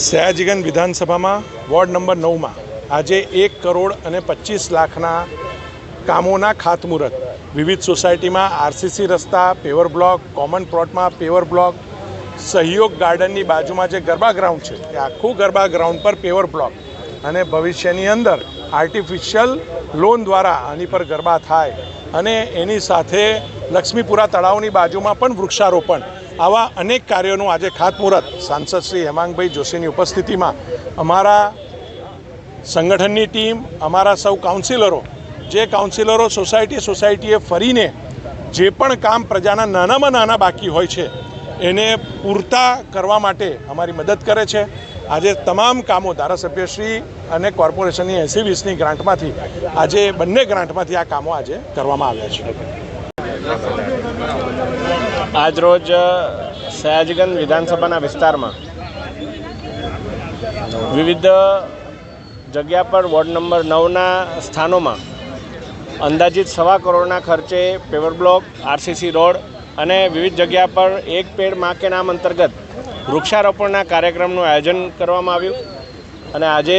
સયાજીગંજ વિધાનસભામાં ward number નવમાં આજે એક કરોડ અને પચીસ લાખના કામોના ખાતમુહૂર્ત. વિવિધ સોસાયટીમાં આરસીસી રસ્તા, પેવર બ્લોક, કોમન પ્લોટમાં પેવર બ્લોક, સહયોગ ગાર્ડનની બાજુમાં જે ગરબા ગ્રાઉન્ડ છે, એ આખું ગરબા ગ્રાઉન્ડ પર પેવર બ્લોક. અને ભવિષ્યની અંદર આર્ટિફિશિયલ લોન દ્વારા આની પર ગરબા થાય. અને એની સાથે લક્ષ્મીપુરા તળાવની બાજુમાં પણ વૃક્ષારોપણ. આવા અનેક કાર્યોનું આજે ખાતમુહૂર્ત. સાંસદ શ્રી હેમાંગભાઈ જોશીની ઉપસ્થિતિમાં અમારા સંગઠનની ટીમ, અમારા સૌ કાઉન્સિલરો જે કાઉન્સિલરો સોસાયટી સોસાયટીએ ફરીને જે પણ કામ પ્રજાના નાનામાં નાના બાકી હોય છે, એને પૂરતા કરવા માટે અમારી મદદ કરે છે. આજે તમામ કામો ધારાસભ્યશ્રી અને કોર્પોરેશનની એંસી વીસની ગ્રાન્ટમાંથી, આજે બંને ગ્રાન્ટમાંથી આ કામો આજે કરવામાં આવ્યા છે. આજરોજ સયાજગંજ વિધાનસભાના વિસ્તારમાં વિવિધ જગ્યા પર વોર્ડ નંબર નવના સ્થાનોમાં અંદાજિત સવા કરોડના ખર્ચે પેવર બ્લોક, આરસીસી રોડ અને વિવિધ જગ્યા પર એક પેડમાં કે નામ અંતર્ગત વૃક્ષારોપણના કાર્યક્રમનું આયોજન કરવામાં આવ્યું અને આજે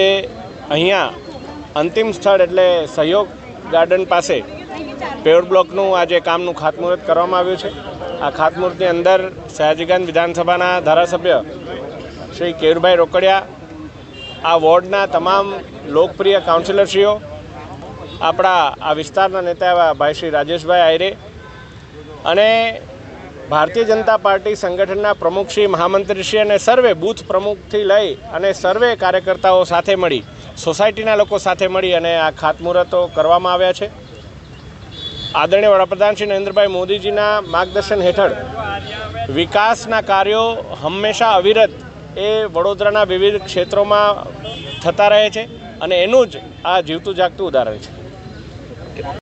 અહીંયા અંતિમ સ્થળ એટલે સહયોગ ગાર્ડન પાસે પેવર બ્લોકનું આજે કામનું ખાતમુહૂર્ત કરવામાં આવ્યું છે. આ ખાતમુહૂર્તની અંદર સયાજીગંજ વિધાનસભાના ધારાસભ્ય શ્રી કેયુરભાઈ રોકડિયા, આ વોર્ડના તમામ લોકપ્રિય કાઉન્સિલરશ્રીઓ, આપણા આ વિસ્તારના નેતા એવા ભાઈ શ્રી રાજેશભાઈ આયરે અને ભારતીય જનતા પાર્ટી સંગઠનના પ્રમુખશ્રી મહામંત્રીશ્રી અને સર્વે બૂથ પ્રમુખથી લઈ અને સર્વે કાર્યકર્તાઓ સાથે મળી, સોસાયટીના લોકો સાથે મળી અને આ ખાતમુહૂર્તો કરવામાં આવ્યા છે. આદરણીય વડાપ્રધાન શ્રી નરેન્દ્રભાઈ મોદીજીના માર્ગદર્શન હેઠળ વિકાસના કાર્યો હંમેશા અવિરત એ વડોદરાના વિવિધ ક્ષેત્રોમાં થતા રહે છે અને એનું જ આ જીવતું જાગતું ઉદાહરણ છે.